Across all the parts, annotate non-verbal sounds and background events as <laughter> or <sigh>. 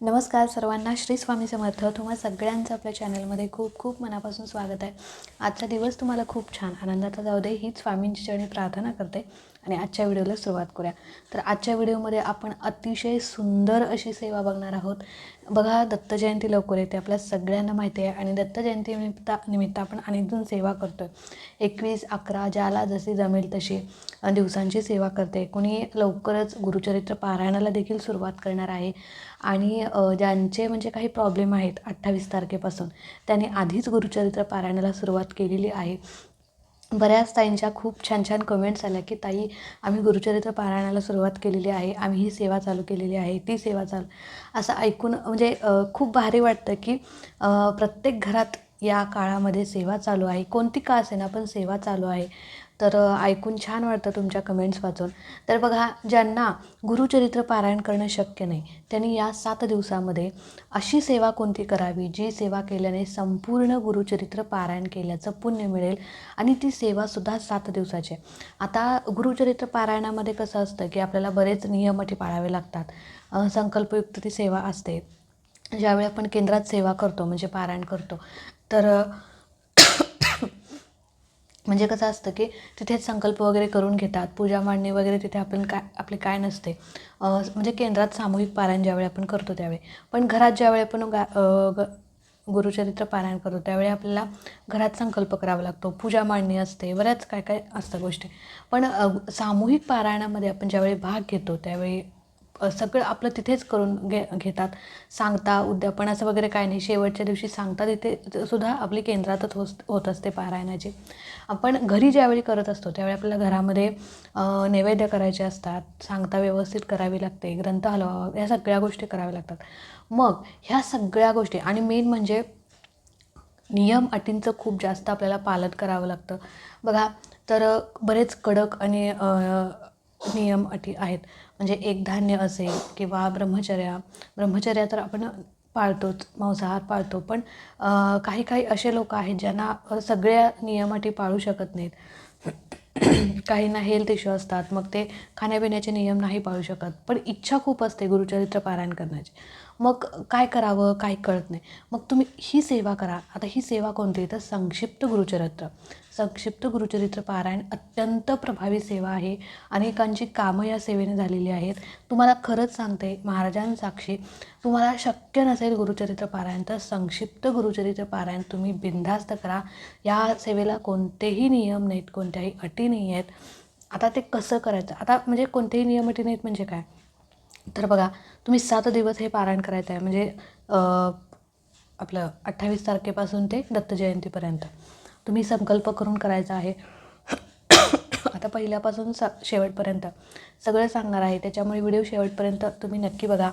नमस्कार सर्वांना. श्री स्वामी समर्थ. तुम्हा सगळ्यांचं आपल्या चॅनलमध्ये खूप खूप मनापासून स्वागत आहे. आजचा दिवस तुम्हाला खूप छान आनंदाचा जाऊ दे. हीच स्वामींची चरणी प्रार्थना करते आणि आजच्या व्हिडिओला सुरुवात करूया. तर आजच्या व्हिडिओमध्ये आपण अतिशय सुंदर अशी सेवा बघणार आहोत. बघा दत्त जयंती लवकर येते आपल्या सगळ्यांना माहिती आहे. आणि दत्त जयंती निमित्त निमित्त आपण अनेक जण सेवा करतो आहे एकवीस अकरा ज्याला जशी जमेल तशी दिवसांची सेवा करते. कोणी लवकरच गुरुचरित्र पारायणाला देखील सुरुवात करणार आहे. आणि ज्यांचे म्हणजे काही प्रॉब्लेम आहेत अठ्ठावीस तारखेपासून त्यांनी आधीच गुरुचरित्र पारायणाला सुरुवात केलेली आहे. बऱ्याच ताईंच्या खूप छान छान कमेंट्स आल्या की ताई आम्ही गुरुचरित्र पारायणाला सुरुवात केलेली आहे. आम्ही ही सेवा चालू केलेली आहे. ती सेवा चालू. असं ऐकून म्हणजे खूप भारी वाटतं की प्रत्येक घरात या काळामध्ये सेवा चालू आहे. कोणती का असेना पण सेवा चालू आहे. तर ऐकून छान वाटतं तुमच्या कमेंट्स वाचून. तर बघा ज्यांना गुरुचरित्र पारायण करणं शक्य नाही त्यांनी या सात दिवसामध्ये अशी सेवा कोणती करावी जी सेवा केल्याने संपूर्ण गुरुचरित्र पारायण केल्याचं पुण्य मिळेल आणि ती सेवासुद्धा सात दिवसाची आहे. आता गुरुचरित्र पारायणामध्ये कसं असतं की आपल्याला बरेच नियम अटी पाळावे लागतात. संकल्पयुक्त ती सेवा असते. ज्यावेळी आपण केंद्रात सेवा करतो म्हणजे पारायण करतो तर म्हणजे कसं असतं की तिथेच संकल्प वगैरे करून घेतात पूजा मांडणी वगैरे तिथे आपण काय आपले काय नसते. म्हणजे केंद्रात सामूहिक पारायण ज्यावेळी आपण करतो त्यावेळी. पण घरात ज्यावेळी आपण गा ग गुरुचरित्र पारायण करतो त्यावेळी आपल्याला घरात संकल्प करावा लागतो. पूजा मांडणी असते बऱ्याच काय काय असतं गोष्टी. पण सामूहिक पारायणामध्ये आपण ज्यावेळी भाग घेतो त्यावेळी सगळं आपलं तिथेच करून घे घेतात. सांगता उद्यापनाचं वगैरे काय नाही. शेवटच्या दिवशी सांगता तिथे सुद्धा आपली केंद्रातच होत होत असते पारायणाची. आपण घरी ज्यावेळी करत असतो त्यावेळी आपल्याला घरामध्ये नैवेद्य करायचे असतात सांगता व्यवस्थित करावी लागते ग्रंथ हलवावा या सगळ्या गोष्टी कराव्या लागतात. मग ह्या सगळ्या गोष्टी आणि मेन म्हणजे नियम अटींचं खूप जास्त आपल्याला पालन करावं लागतं. बघा तर बरेच कडक आणि नियम अटी आहेत. म्हणजे एक धान्य असेल किंवा ब्रह्मचर्या ब्रह्मचर्या तर आपण पाळतोच मांसाहार पाळतो. पण काही काही असे लोक आहेत ज्यांना सगळ्या नियमाटी पाळू शकत नाहीत. काहींना हेल्थ इश्यू असतात मग ते खाण्यापिण्याचे नियम नाही पाळू शकत. पण इच्छा खूप असते गुरुचरित्र पारायण करण्याची मग काय करावं काय कळत नाही. मग तुम्ही ही सेवा करा. आता ही सेवा कोणती तर संक्षिप्त गुरुचरित्र. संक्षिप्त गुरुचरित्र पारायण अत्यंत प्रभावी सेवा आहे. अनेकांची कामं या सेवेने झालेली आहेत. तुम्हाला खरंच सांगते महाराजांसाक्षी तुम्हाला शक्य नसेल गुरुचरित्र पारायण तर संक्षिप्त गुरुचरित्र पारायण तुम्ही बिनधास्त करा. या सेवेला कोणतेही नियम नाहीत कोणत्याही अटी नाही आहेत आता ते कसं करायचं? आता म्हणजे कोणतेही नियम अटी नाहीत म्हणजे काय? तर बघा तुम्ही सात दिवस हे पारायण करायचं आहे म्हणजे आपलं अठ्ठावीस तारखेपासून ते दत्त जयंतीपर्यंत. तुम्ही संकल्प करून करायचा आहे. आता पहिल्यापासून स शेवटपर्यंत. सगळं सांगणार आहे. त्याच्यामुळे व्हिडिओ शेवटपर्यंत तुम्ही नक्की बघा.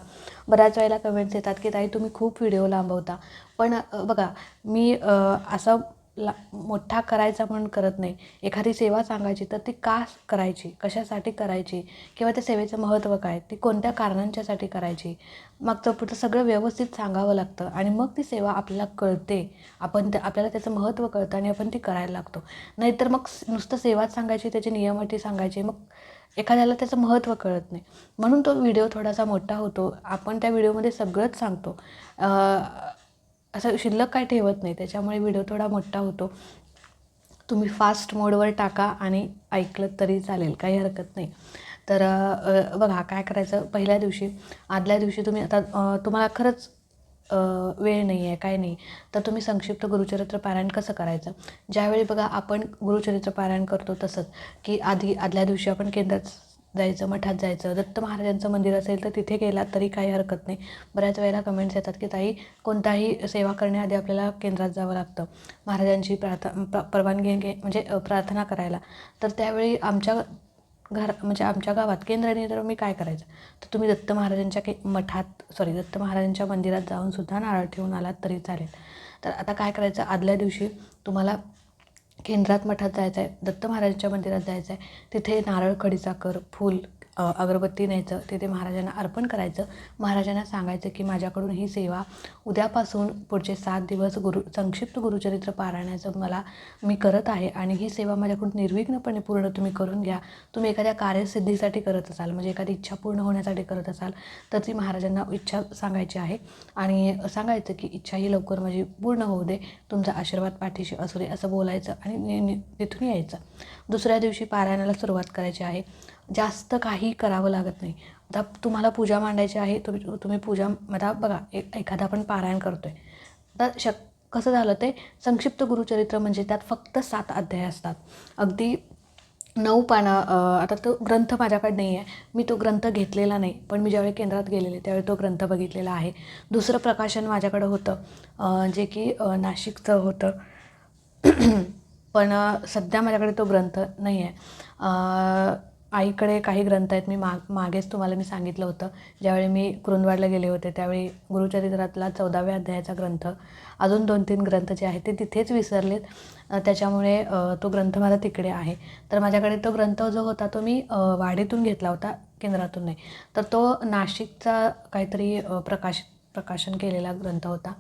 बऱ्याच वेळेला कमेंट्स येतात की ताई तुम्ही खूप व्हिडिओ लांबवता. पण बघा मी असा असं ला मोठा करायचा म्हणून करत नाही. एखादी सेवा सांगायची तर ती का करायची? कशासाठी करायची? किंवा त्या सेवेचं महत्त्व काय? ती कोणत्या कारणांच्यासाठी करायची? मागचं पुढचं सगळं व्यवस्थित सांगावं लागतं आणि मग ती सेवा आपल्याला कळते. आपण त्या आपल्याला त्याचं महत्त्व कळतं आणि आपण ती करायला लागतो. नाहीतर मग नुसतं सेवाच सांगायची त्याची नियम अटी सांगायची मग एखाद्याला त्याचं महत्त्व कळत नाही. म्हणून तो व्हिडिओ थोडासा मोठा होतो. आपण त्या व्हिडिओमध्ये सगळंच सांगतो. असं शिल्लक काय ठेवत नाही त्याच्यामुळे व्हिडिओ थोडा मोठा होतो. तुम्ही फास्ट मोडवर टाका आणि ऐकलं तरी चालेल काही हरकत नाही. तर बघा काय करायचं? पहिल्या दिवशी आदल्या दिवशी तुम्ही आता तुम्हाला खरंच वेळ नाही आहे काय नाही. तर तुम्ही संक्षिप्त गुरुचरित्र पारायण कसं करायचं? ज्यावेळी बघा आपण गुरुचरित्र पारायण करतो तसंच की आधी आदल्या दिवशी आपण केंद्रात जायचं मठात जायचं दत्त महाराजांचं मंदिर असेल तर तिथे गेलात तरी काही हरकत नाही. बऱ्याच वेळेला कमेंट्स येतात की ताई कोणताही सेवा करण्याआधी आपल्याला केंद्रात जावं लागतं. महाराजांची प्रार्थ परवानगी घे म्हणजे प्रार्थना करायला. तर त्यावेळी आमच्या घर म्हणजे आमच्या गावात केंद्राने तर मी काय करायचं? तर तुम्ही दत्त महाराजांच्या के मठात सॉरी दत्त महाराजांच्या मंदिरात जाऊन सुद्धा नारळ ठेवून आलात तरी चालेल. तर आता काय करायचं? आदल्या दिवशी तुम्हाला केंद्रात मठात जायचं आहे दत्त महाराजांच्या मंदिरात जायचं आहे तिथे नारळ खडीसाखर फूल अगरबत्ती न्यायचं तिथे महाराजांना अर्पण करायचं. महाराजांना सांगायचं की माझ्याकडून ही सेवा उद्यापासून पुढचे सात दिवस गुरु संक्षिप्त गुरुचरित्र पारायणाचं मला मी करत आहे आणि ही सेवा माझ्याकडून निर्विघ्नपणे पूर्ण तुम्ही करून घ्या. तुम्ही एखाद्या कार्यसिद्धीसाठी करत असाल म्हणजे एखादी इच्छा पूर्ण होण्यासाठी करत असाल तर ती महाराजांना इच्छा सांगायची आहे. आणि सांगायचं की इच्छा ही लवकर माझी पूर्ण होऊ दे तुमचा आशीर्वाद पाठीशी असू दे असं बोलायचं आणि नि- तिथून यायचं. दुसऱ्या दिवशी पारायणाला सुरुवात करायची आहे. जास्त काही करावं लागत नाही. आता तुम्हाला पूजा मांडायची आहे तुम्ही तुम्ही पूजा आता बघा एक एखादा आपण पारायण करतो आहे आता शक कसं झालं ते संक्षिप्त गुरुचरित्र म्हणजे त्यात फक्त सात अध्याय असतात. अगदी नऊ पानं आता तो ग्रंथ माझ्याकडे नाही आहे मी तो ग्रंथ घेतलेला नाही पण मी ज्यावेळी केंद्रात गेलेले त्यावेळी तो ग्रंथ बघितलेला आहे. दुसरं प्रकाशन माझ्याकडं होतं जे की नाशिकचं होतं. पण सध्या माझ्याकडे तो ग्रंथ नाही आहे आईकडे काही ग्रंथ आहेत. मी माग मागेच तुम्हाला मी सांगितलं होतं. ज्यावेळी मी कुरुंदवाडला गेले होते त्यावेळी गुरुचरित्रातला चौदाव्या अध्यायाचा ग्रंथ अजून दोन तीन ग्रंथ जे आहेत ते तिथेच विसरलेत. त्याच्यामुळे तो ग्रंथ माझा तिकडे आहे. तर माझ्याकडे तो ग्रंथ जो होता तो मी वाडीतून घेतला होता केंद्रातून नाही. तर तो नाशिकचा काहीतरी प्रकाश प्रकाशन केलेला ग्रंथ होता.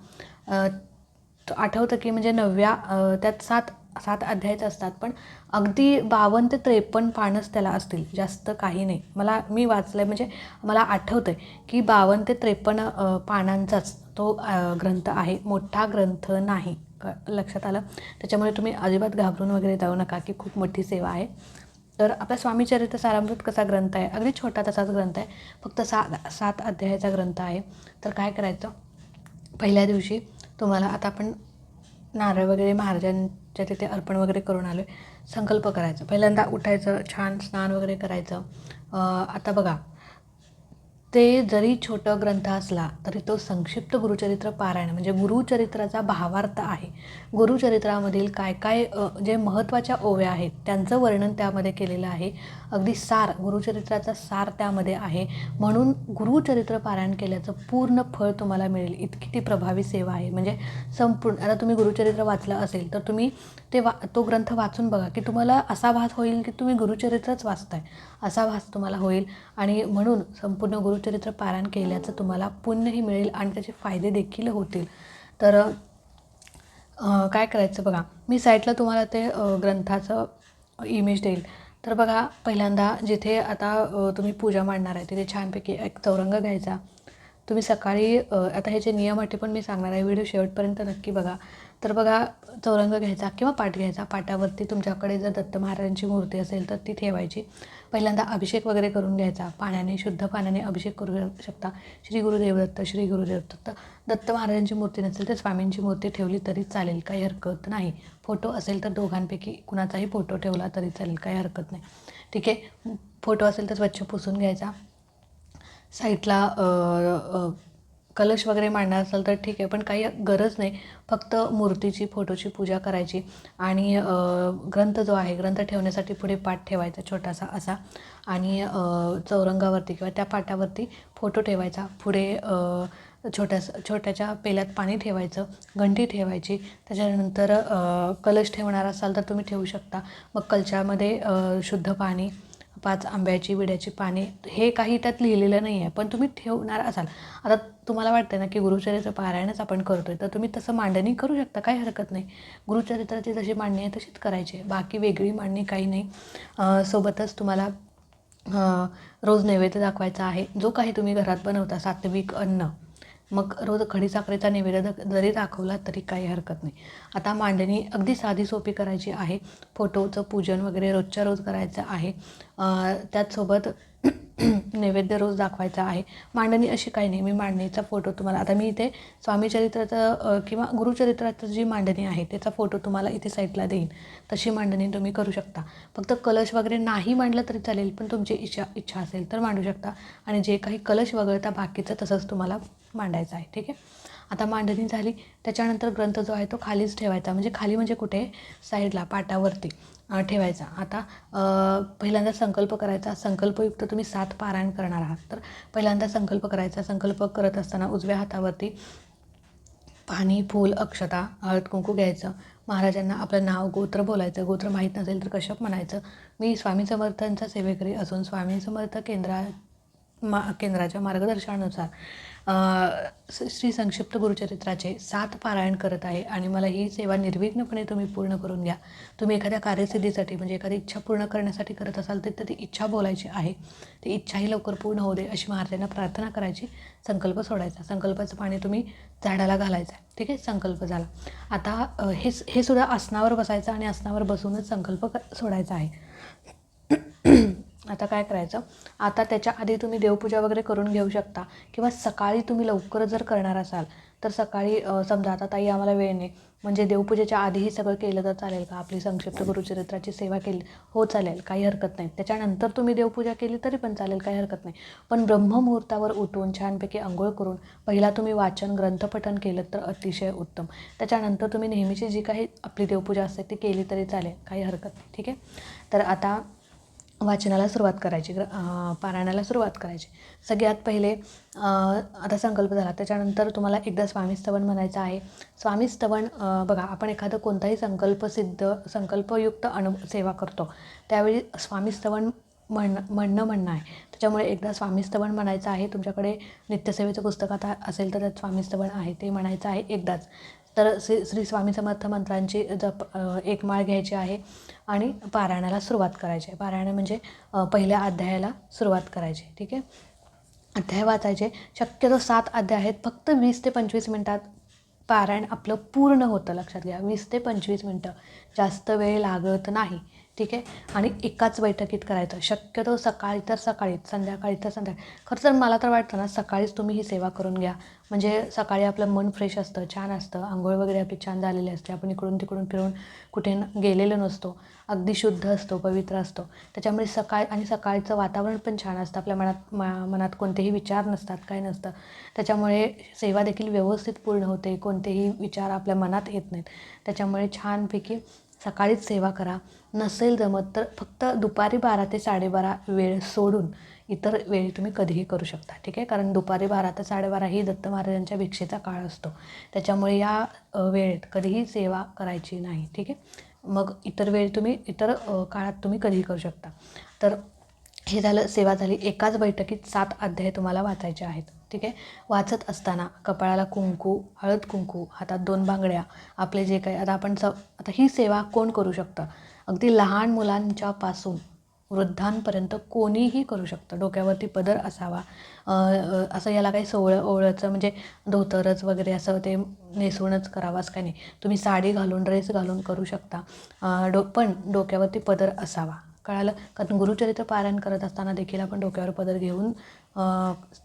आठवतं की म्हणजे नवव्या त्यात सात सात अध्यायच असतात पण अगदी बावन्न ते त्रेपन्न पानच त्याला असतील जास्त काही नाही. मला मी वाचलं आहे म्हणजे मला आठवतं आहे की बावन्न ते त्रेपन्न पानांचाच तो ग्रंथ आहे मोठा ग्रंथ नाही. क लक्षात आलं? त्याच्यामुळे तुम्ही अजिबात घाबरून वगैरे जाऊ नका की खूप मोठी सेवा आहे. तर आपला स्वामी चरित्र सारामृत कसा ग्रंथ आहे? अगदी छोटा तसाच ग्रंथ आहे फक्त सात सात अध्यायाचा ग्रंथ आहे. तर काय करायचं? पहिल्या दिवशी तुम्हाला आता आपण नारळ वगैरे महाराजांच्या तिथे अर्पण वगैरे करून आलो आहे संकल्प करायचा. पहिल्यांदा उठायचं छान स्नान वगैरे करायचं. आता बघा ते जरी छोटं ग्रंथ असला तरी तो संक्षिप्त गुरुचरित्र पारायण म्हणजे गुरुचरित्राचा भावार्थ आहे. गुरुचरित्रामधील काय काय जे महत्त्वाच्या ओव्या आहेत त्यांचं वर्णन त्यामध्ये केलेलं आहे. अगदी सार गुरुचरित्राचा सार त्यामध्ये आहे. म्हणून गुरुचरित्र पारायण केल्याचं पूर्ण फळ तुम्हाला मिळेल. इतकी ती प्रभावी सेवा आहे. म्हणजे संपूर्ण आता तुम्ही गुरुचरित्र वाचलं असेल तर तुम्ही ते वा तो ग्रंथ वाचून बघा की तुम्हाला असा भास होईल की तुम्ही गुरुचरित्रच वाचताय. असा भास तुम्हाला होईल. आणि म्हणून संपूर्ण गुरुचरित्र पारायण केल्याचं तुम्हाला पुण्यही मिळेल आणि त्याचे फायदे देखील होतील. तर काय करायचं बघा मी साईटला तुम्हाला ते ग्रंथाचं इमेज देईल. तर बघा पहिल्यांदा जिथे आता तुम्ही पूजा मांडणार आहे तिथे छानपैकी एक चौरंग घ्यायचा. तुम्ही सकाळी आता ह्याचे नियम अटी पण मी सांगणार आहे व्हिडिओ शेवटपर्यंत नक्की बघा. तर बघा चौरंग घ्यायचा किंवा पाट घ्यायचा. पाटावरती तुमच्याकडे जर दत्त महाराजांची मूर्ती असेल तर ती ठेवायची. पहिल्यांदा अभिषेक वगैरे करून घ्यायचा. पाण्याने शुद्ध पाण्याने अभिषेक करू शकता. श्री गुरुदेव दत्त श्री गुरुदेव दत्त. दत्त महाराजांची मूर्ती नसेल तर स्वामींची मूर्ती ठेवली तरी चालेल काही हरकत नाही. फोटो असेल तर दोघांपैकी कुणाचाही फोटो ठेवला तरी चालेल काही हरकत नाही. ठीक आहे? फोटो असेल तर स्वच्छ पुसून घ्यायचा. साईडला कलश वगैरे मांडणार असाल तर ठीक आहे पण काही गरज नाही. फक्त मूर्तीची फोटोची पूजा करायची आणि ग्रंथ जो आहे ग्रंथ ठेवण्यासाठी पुढे पाठ ठेवायचा छोटासा असा आणि चौरंगावरती किंवा त्या पाटावरती फोटो ठेवायचा. पुढे छोट्यास छोट्याच्या पेल्यात पाणी ठेवायचं घंटी ठेवायची. त्याच्यानंतर कलश ठेवणार असाल तर तुम्ही ठेवू शकता. मग कलशामध्ये शुद्ध पाणी पाच आंब्याची विड्याची पाने हे काही त्यात लिहिलेलं नाही आहे पण तुम्ही ठेवणार असाल. आता तुम्हाला वाटतं ना की गुरुचरित्र पारायणच आपण करतो आहे तर तुम्ही तसं मांडणी करू शकता काही हरकत नाही. गुरुचरित्राची जशी मांडणी आहे तशीच करायची आहे. बाकी वेगळी मांडणी काही नाही. सोबतच तुम्हाला रोज नैवेद्य दाखवायचा आहे. जो काही तुम्ही घरात बनवता सात्विक अन्न मग रोज खडीसाखरेचा नैवेद्य जरी दाखवला तरी काही हरकत नाही. आता मांडणी अगदी साधी सोपी करायची आहे. फोटोचं पूजन वगैरे रोजच्या रोज करायचं आहे. त्याचसोबत <clears throat> नैवेद्य रोज दाखवायचा आहे. मांडणी अशी काही नाही. मी मांडणीचा फोटो तुम्हाला आता मी इथे स्वामीचरित्राचं किंवा गुरुचरित्राचं जी मांडणी आहे त्याचा फोटो तुम्हाला इथे साईडला देईन. तशी मांडणी तुम्ही करू शकता. फक्त कलश वगैरे नाही मांडलं तरी चालेल पण तुमची इच्छा इच्छा असेल तर मांडू शकता. आणि जे काही कलश वगळता बाकीचं तसंच तुम्हाला मांडायचा आहे ठीक आहे? आता मांडणी झाली त्याच्यानंतर ग्रंथ जो आहे तो खालीच ठेवायचा. म्हणजे खाली म्हणजे कुठे? साईडला पाटावरती ठेवायचा. आता पहिल्यांदा संकल्प करायचा. संकल्पयुक्त तुम्ही सात पारायण करणार आहात. तर पहिल्यांदा संकल्प करायचा. संकल्प करत असताना उजव्या हातावरती पाणी फूल अक्षता हळद कुंकू घ्यायचं. महाराजांना आपलं नाव गोत्र बोलायचं. गोत्र माहीत नसेल तर कश्यप म्हणायचं मी स्वामी समर्थांचा सेवेकरी असून स्वामी समर्थ केंद्रा मा केंद्राच्या मार्गदर्शनानुसार श्री संक्षिप्त गुरुचरित्राचे सात पारायण करत आहे आणि मला ही सेवा निर्विघ्नपणे तुम्ही पूर्ण करून घ्या. तुम्ही एखाद्या कार्यसिद्धीसाठी म्हणजे एखादी इच्छा पूर्ण करण्यासाठी करत असाल तर ती इच्छा बोलायची आहे. ती इच्छाही लवकर पूर्ण होऊ दे अशी महाराजांना प्रार्थना करायची. संकल्प सोडायचा. संकल्पाचं पाणी तुम्ही झाडाला घालायचं आहे. ठीक आहे? संकल्प झाला. आता हे हे सुद्धा आसनावर बसायचं आणि आसनावर बसूनच संकल्प क- सोडायचा आहे. आता काय करायचं? आता त्याच्या आधी तुम्ही देवपूजा वगैरे करून घेऊ शकता. किंवा सकाळी तुम्ही लवकर जर करणार असाल तर सकाळी समजा आता ताई आम्हाला वेळ नाही. म्हणजे देवपूजेच्या आधीही सगळं केलं तर चालेल का? आपली संक्षिप्त गुरुचरित्राची सेवा केली हो चालेल. काही हरकत नाही. त्याच्यानंतर तुम्ही देवपूजा केली तरी पण चालेल काही हरकत नाही. पण ब्रह्ममुहूर्तावर उठून छानपैकी आंघोळ करून पहिला तुम्ही वाचन ग्रंथपठन केलं तर अतिशय उत्तम. त्याच्यानंतर तुम्ही नेहमीची जी काही आपली देवपूजा असते ती केली तरी चालेल काही हरकत नाही. ठीक आहे? तर आता वाचनाला सुरुवात करायची ग्र पारायणाला सुरुवात करायची. सगळ्यात पहिले आता संकल्प झाला. त्याच्यानंतर तुम्हाला एकदा स्वामीस्तवन म्हणायचं आहे. स्वामीस्तवन अं, बघा आपण एखादं कोणताही संकल्पसिद्ध संकल्पयुक्त अनु सेवा करतो. त्यावेळी स्वामीस्तवन म्हण म्हणणं म्हणणं आहे. त्याच्यामुळे एकदा स्वामीस्तवन म्हणायचं आहे तुमच्याकडे नित्यसेवेचं पुस्तक आता असेल तर त्यात स्वामीस्तवन आहे ते म्हणायचं आहे एकदाच. तर श्री श्री स्वामी समर्थ मंत्रांची जप एक माळ घ्यायची आहे आणि पारायणाला सुरुवात करायची आहे. पारायण म्हणजे पहिल्या अध्यायाला सुरुवात करायची ठीक आहे? अध्याय वाचायचे. शक्यतो सात अध्याय आहेत. फक्त वीस ते पंचवीस मिनटात पारायण आपलं पूर्ण होतं लक्षात घ्या. वीस ते पंचवीस मिनटं. जास्त वेळ लागत नाही. ठीक आहे? आणि एकाच बैठकीत करायचं. शक्यतो सकाळी तर सकाळीच संध्याकाळी तर संध्याकाळी. खरं तर मला तर वाटतं ना सकाळीच तुम्ही ही सेवा करून घ्या. म्हणजे सकाळी आपलं मन फ्रेश असतं छान असतं आंघोळ वगैरे आपली छान झालेली असते. आपण इकडून तिकडून फिरून कुठे न- गेलेलो नसतो. अगदी शुद्ध असतो पवित्र असतो. त्याच्यामुळे सकाळ आणि सकाळचं वातावरण पण छान असतं. आपल्या मनात मा मनात कोणतेही विचार नसतात काय नसतं. त्याच्यामुळे सेवा देखील व्यवस्थित पूर्ण होते. कोणतेही विचार आपल्या मनात येत नाहीत. त्याच्यामुळे छानपैकी सकाळीच सेवा करा. नसेल जमत तर फक्त दुपारी बारा ते साडेबारा वेळ सोडून इतर वेळी तुम्ही कधीही करू शकता ठीक आहे? कारण दुपारी बारा ते साडेबारा ही दत्त महाराजांच्या भिक्षेचा काळ असतो. त्याच्यामुळे या वेळेत कधीही सेवा करायची नाही ठीक आहे? मग इतर वेळी तुम्ही इतर काळात तुम्ही कधीही करू शकता. तर हे झालं सेवा झाली. एकाच बैठकीत सात अध्याय तुम्हाला वाचायचे आहेत ठीक आहे? वाचत असताना कपाळाला कुंकू हळद कुंकू हातात दोन बांगड्या आपले जे काही आता आपण स आता ही सेवा कोण करू शकतं? अगदी लहान मुलांच्यापासून वृद्धांपर्यंत कोणीही करू शकतं. डोक्यावरती पदर असावा. असं याला काही सोवळं ओवळचं म्हणजे धोतरच वगैरे असं ते नेसूनच करावं असं काही नाही. तुम्ही साडी घालून ड्रेस घालून करू शकता. डो पण डोक्यावरती पदर असावा. कळालं? कारण गुरुचरित्र पारायण करत असताना देखील आपण डोक्यावर पदर घेऊन अध्यायपठन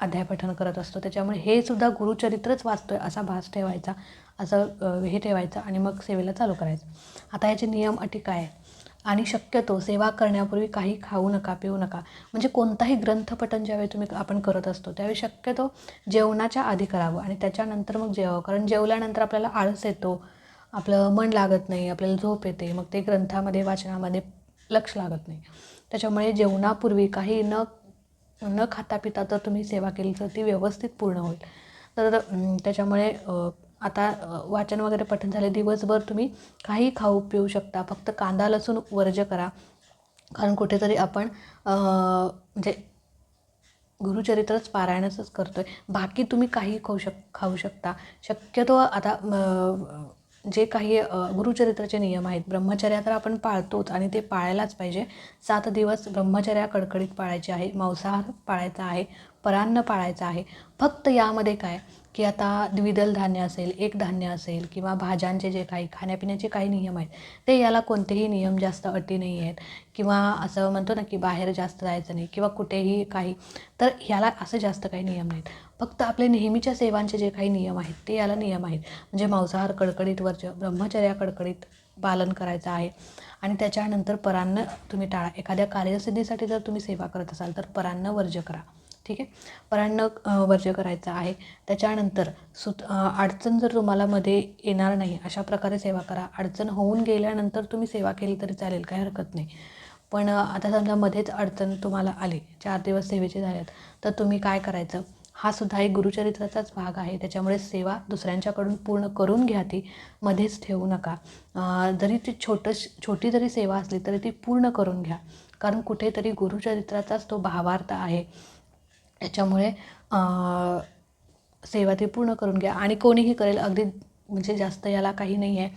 अध्यायपठण करत असतो. त्याच्यामुळे हे सुद्धा गुरुचरित्रच वाचतोय असा भास ठेवायचा. असं हे ठेवायचं आणि मग सेवेला चालू करायचं. आता याचे नियम अटी काय आहे आणि शक्यतो सेवा करण्यापूर्वी काही खाऊ नका पिऊ नका. म्हणजे कोणताही ग्रंथपठण ज्यावेळी तुम्ही आपण करत असतो त्यावेळी शक्यतो जेवणाच्या आधी करावं आणि त्याच्यानंतर मग जेवावं. कारण जेवल्यानंतर आपल्याला आळस येतो आपलं मन लागत नाही आपल्याला झोप येते मग ते ग्रंथामध्ये वाचनामध्ये लक्ष लागत नाही. त्याच्यामुळे जेवणापूर्वी काही न न खाता पिता जर तुम्ही सेवा केली तर ती व्यवस्थित पूर्ण होईल. तर त्याच्यामुळे आता वाचन वगैरे पठण झाले दिवसभर तुम्ही काही खाऊ पिऊ शकता. फक्त कांदा लसूण वर्ज करा. कारण कुठेतरी आपण म्हणजे गुरुचरित्रच पारायणच करतो आहे बाकी तुम्ही काही खाऊ शक खाऊ शकता. शक्यतो आता जे काही गुरुचरित्राचे नियम आहेत ब्रह्मचर्या तर आपण पाळतोच आणि ते पाळायलाच पाहिजे. सात दिवस ब्रह्मचर्या कडकडीत पाळायची आहे मांसाहार पाळायचा आहे परान्न पाळायचा आहे. फक्त यामध्ये काय? की आता द्विदल धान्य असेल एक धान्य असेल किंवा भाज्यांचे जे काही खाण्यापिण्याचे काही नियम आहेत ते याला कोणतेही नियम जास्त अटी नाही आहेत. किंवा असं म्हणतो ना की बाहेर जास्त जायचं नाही किंवा कुठेही काही तर ह्याला असं जास्त काही नियम नाहीत. फक्त आपले नेहमीच्या सेवांचे जे काही नियम आहेत ते याला नियम आहेत. म्हणजे मांसाहार कडकडीत वर्ज ब्रह्मचर्या कडकडीत पालन करायचं आहे. आणि त्याच्यानंतर परान्न तुम्ही टाळा. एखाद्या कार्यसिद्धीसाठी जर तुम्ही सेवा करत असाल तर परान्न वर्ज करा. ठीक आहे? परान्न वर्ज वर्ज्य करायचं आहे. त्याच्यानंतर सुत अडचण जर तुम्हाला मध्ये येणार नाही अशा प्रकारे सेवा करा. अडचण होऊन गेल्यानंतर तुम्ही सेवा केली तरी चालेल काही हरकत नाही. पण आता समजा मध्येच अडचण तुम्हाला आली चार दिवस सेवेचे झाल्यात तर तुम्ही काय करायचं? हा सुद्धा एक गुरुचरित्राचाच भाग आहे. त्याच्यामुळे सेवा दुसऱ्यांच्याकडून पूर्ण करून घ्या ती. मध्येच ठेवू नका. जरी ती छोटं छोटी जरी सेवा असली तरी ती पूर्ण करून घ्या. कारण कुठेतरी गुरुचरित्राचाच तो भावार्थ आहे. त्याच्यामुळे सेवा ती पूर्ण करून घ्या. आणि कोणीही करेल अगदी म्हणजे जास्त याला काही नाही आहे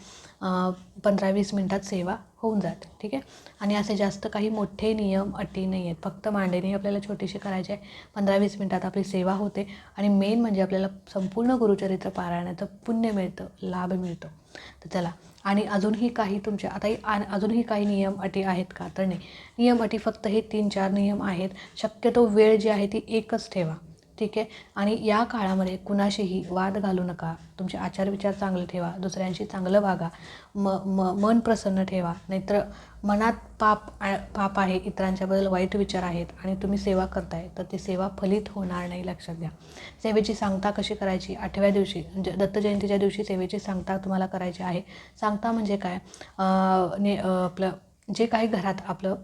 पंधरा वीस मिनटात सेवा होऊन जाते ठीक आहे? आणि असे जास्त काही मोठे नियम अटी नाही आहेत. फक्त मांडणी आपल्याला छोटीशी करायची आहे. पंधरा वीस मिनटात आपली सेवा होते. आणि मेन म्हणजे आपल्याला संपूर्ण गुरुचरित्र पारायणाचं पुण्य मिळतं लाभ मिळतो. तर चला. आणि अजूनही काही तुमचे आता अजूनही काही नियम अटी आहेत का? तर नाही. नियम अटी फक्त हे तीन चार नियम आहेत. शक्यतो वेळ जी आहे ती एकच ठेवा. ठीक आहे? आणि या काळामध्ये कुणाशीही वाद घालू नका. तुमचे आचार विचार चांगले ठेवा. दुसऱ्यांशी चांगलं वागा. म म मन प्रसन्न ठेवा. नाहीतर मनात पाप पाप आहे इतरांच्याबद्दल वाईट विचार आहेत आणि तुम्ही सेवा करताय तर ती सेवा फलित होणार नाही लक्षात घ्या. सेवेची सांगता कशी करायची? आठव्या दिवशी म्हणजे दत्त जयंतीच्या दिवशी सेवेची सांगता तुम्हाला करायची आहे. सांगता म्हणजे काय? ने आपलं जे काही घरात आपलं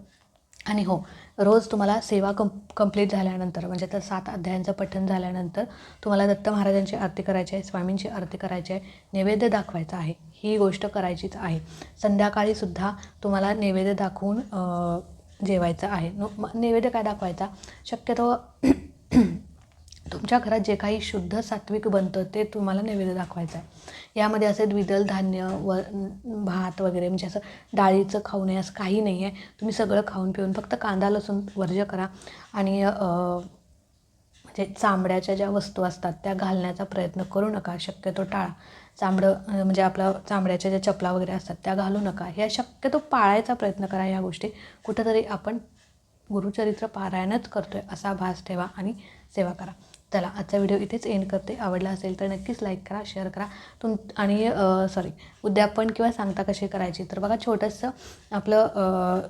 आणि हो रोज तुम्हाला सेवा कं कंप्लीट झाल्यानंतर म्हणजे तर सात अध्यायांचं पठण झाल्यानंतर तुम्हाला दत्त महाराजांची आरती करायची आहे स्वामींची आरती करायची आहे नैवेद्य दाखवायचा आहे ही गोष्ट करायचीच आहे. संध्याकाळीसुद्धा तुम्हाला नैवेद्य दाखवून जेवायचं आहे. नो म- नैवेद्य काय दाखवायचा? शक्यतो तुमच्या घरात जे काही शुद्ध सात्विक बनतं ते तुम्हाला नैवेद्य दाखवायचं आहे. यामध्ये असे द्विदल धान्य व भात वगैरे म्हणजे असं डाळीचं खाऊ नये असं काही नाही आहे. तुम्ही सगळं खाऊन पिऊन फक्त कांदा लसूण वर्ज्य करा. आणि म्हणजे चांबड्याच्या ज्या वस्तू असतात त्या घालण्याचा प्रयत्न करू नका. शक्यतो टाळा चांबडं म्हणजे आपला चांबड्याच्या ज्या चपला वगैरे असतात त्या घालू नका. ह्या शक्यतो पाळायचा प्रयत्न करा ह्या गोष्टी. कुठंतरी आपण गुरुचरित्र पारायणच करतो आहे असा भास ठेवा आणि सेवा करा. चला आजचा व्हिडिओ इथेच एंड करते. आवडला असेल तर नक्कीच लाईक करा शेअर करा. तुम आणि सॉरी उद्यापन किंवा सांगता कशी करायची? तर बघा छोटंसं आपलं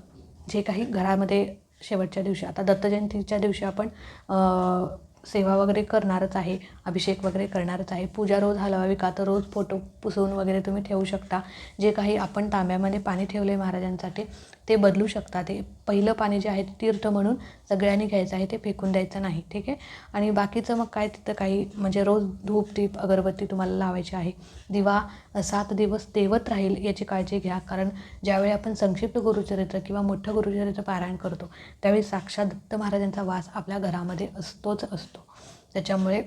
जे काही घरामध्ये शेवटच्या दिवशी आता दत्त जयंतीच्या दिवशी आपण सेवा वगैरे करणारच आहे अभिषेक वगैरे करणारच आहे. पूजा रोज हलवावी का? तर रोज फोटो पुसवून वगैरे तुम्ही ठेवू शकता. जे काही आपण तांब्यामध्ये पाणी ठेवले महाराजांसाठी ते बदलू शकता. ते पहिलं पाणी जे आहे तीर्थ म्हणून सगळ्यांनी घ्यायचं आहे ते फेकून द्यायचं नाही. ठीक आहे? आणि बाकीचं मग काय तिथं काही म्हणजे रोज धूप टीप अगरबत्ती तुम्हाला लावायची आहे. दिवा सात दिवस तेवत राहील याची काळजी घ्या. कारण ज्यावेळी आपण संक्षिप्त गुरुचरित्र किंवा मोठं गुरुचरित्र पारायण करतो त्यावेळी साक्षात दत्त महाराजांचा वास आपल्या घरामध्ये असतोच असतो. त्याच्यामुळे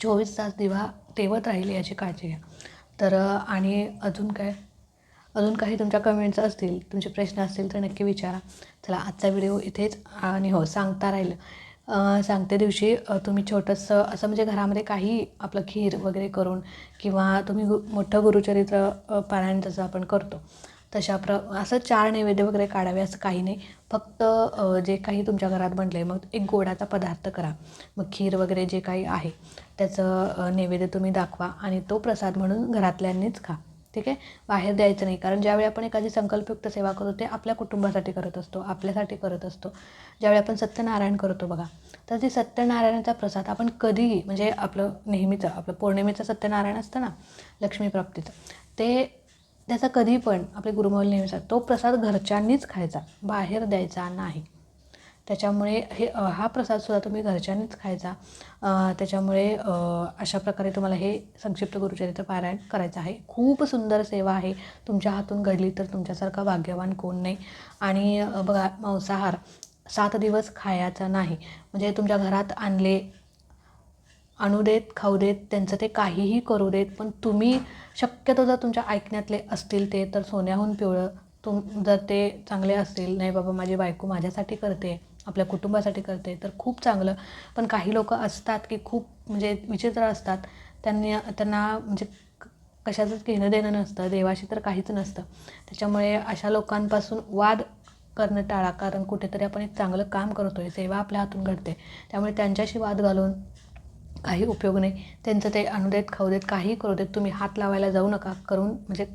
चोवीस तास दिवा तेवत राहील याची काळजी घ्या. तर आणि अजून काय? अजून काही तुमच्या कमेंट्स असतील तुमचे प्रश्न असतील तर नक्की विचारा. चला आजचा व्हिडिओ इथेच आणि हो सांगता राहिलं. सांगते दिवशी तुम्ही छोटंसं असं म्हणजे घरामध्ये काही आपलं खीर वगैरे करून किंवा तुम्ही गु मोठं गुरुचरित्र पारायण जसं आपण करतो तशा प्र असं चार नैवेद्य वगैरे काढावे असं काही नाही. फक्त जे काही तुमच्या घरात बनलं आहे मग एक गोडाचा पदार्थ करा. मग खीर वगैरे जे काही आहे त्याचं नैवेद्य तुम्ही दाखवा आणि तो प्रसाद म्हणून घरातल्यांनीच खा. ठीक आहे? बाहेर द्यायचं नाही. कारण ज्यावेळी आपण एखादी संकल्पयुक्त सेवा करतो ते आपल्या कुटुंबासाठी करत असतो आपल्यासाठी करत असतो. ज्यावेळी आपण सत्यनारायण करतो बघा तर ती सत्यनारायणाचा प्रसाद आपण कधीही म्हणजे आपलं नेहमीचं आपलं पौर्णिमेचं सत्यनारायण असतं ना लक्ष्मीप्राप्तीचं ते त्याचा कधी पण आपले गुरुमौल नेहमीचा तो प्रसाद घरच्यांनीच खायचा बाहेर द्यायचा नाही. त्याच्यामुळे हे हा प्रसादसुद्धा तुम्ही घरच्यांनीच खायचा. त्याच्यामुळे अशा प्रकारे तुम्हाला हे संक्षिप्त गुरुचरित्र पारायण करायचं आहे. खूप सुंदर सेवा आहे. तुमच्या हातून घडली तर तुमच्यासारखा भाग्यवान कोण नाही. आणि बघा मांसाहार सात दिवस खायचा नाही. म्हणजे तुमच्या घरात आणले आणू देत खाऊ देत त्यांचं ते काहीही करू देत पण तुम्ही शक्यतो जर तुमच्या ऐकण्यातले असतील ते तर सोन्याहून पिवळं तुम जर ते चांगले असतील नाही बाबा माझी बायको माझ्यासाठी करते आपल्या कुटुंबासाठी करते तर खूप चांगलं. पण काही लोक असतात की खूप म्हणजे विचित्र असतात त्यांनी त्यांना म्हणजे कशाचंच घेणं देणं नसतं देवाशी तर काहीच नसतं. त्याच्यामुळे अशा लोकांपासून वाद करणं टाळा कारण कुठेतरी आपण एक चांगलं काम करतो आहे सेवा आपल्या हातून घडते. त्यामुळे त्यांच्याशी वाद घालून काही उपयोग नाही. त्यांचं ते आणू देत खाऊ देत काहीही करू देत तुम्ही हात लावायला जाऊ नका करून म्हणजे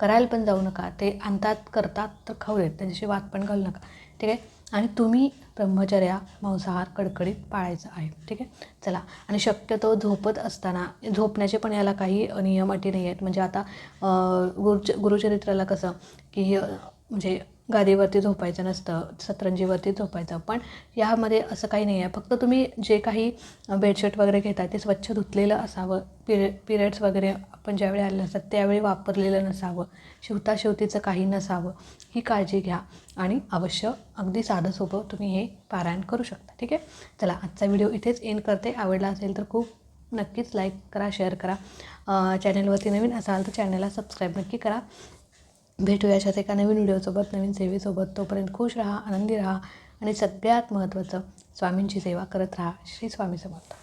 करायला पण जाऊ नका. ते आणतात करतात तर खाऊ देत त्यांच्याशी वाद पण घालू नका. ठीक आहे? आणि तुम्ही ब्रह्मचर्या मांसाहार कडकडीत पाळायचं आहे. ठीक आहे? चला. आणि शक्यतो झोपत असताना झोपण्याचे पण याला काही नियम अटी नाही आहेत म्हणजे आता गुरुच गुरुचरित्राला कसं की म्हणजे गादीवरती झोपायचं नसतं सतरंजीवरती झोपायचं. पण यामध्ये असं काही नाही आहे. फक्त तुम्ही जे काही बेडशीट वगैरे घेता ते स्वच्छ धुतलेलं असावं. पिरि पिरियड्स वगैरे आपण ज्यावेळी आले असतात त्यावेळी वापरलेलं नसावं. शिवता शिवतीचं काही नसावं. ही काळजी घ्या आणि अवश्य अगदी साधं सोपं तुम्ही हे पारायण करू शकता. ठीक आहे? चला आजचा व्हिडिओ इथेच एंड करते. आवडला असेल तर खूप नक्कीच लाईक करा शेअर करा. चॅनलवरती नवीन असाल तर चॅनलला सबस्क्राईब नक्की करा. भेटूया अशाच एका नवीन व्हिडिओसोबत नवीन सेवेसोबत. तोपर्यंत खुश राहा आनंदी राहा आणि सगळ्यात महत्त्वाचं स्वामींची सेवा करत राहा श्री स्वामी समर्थ.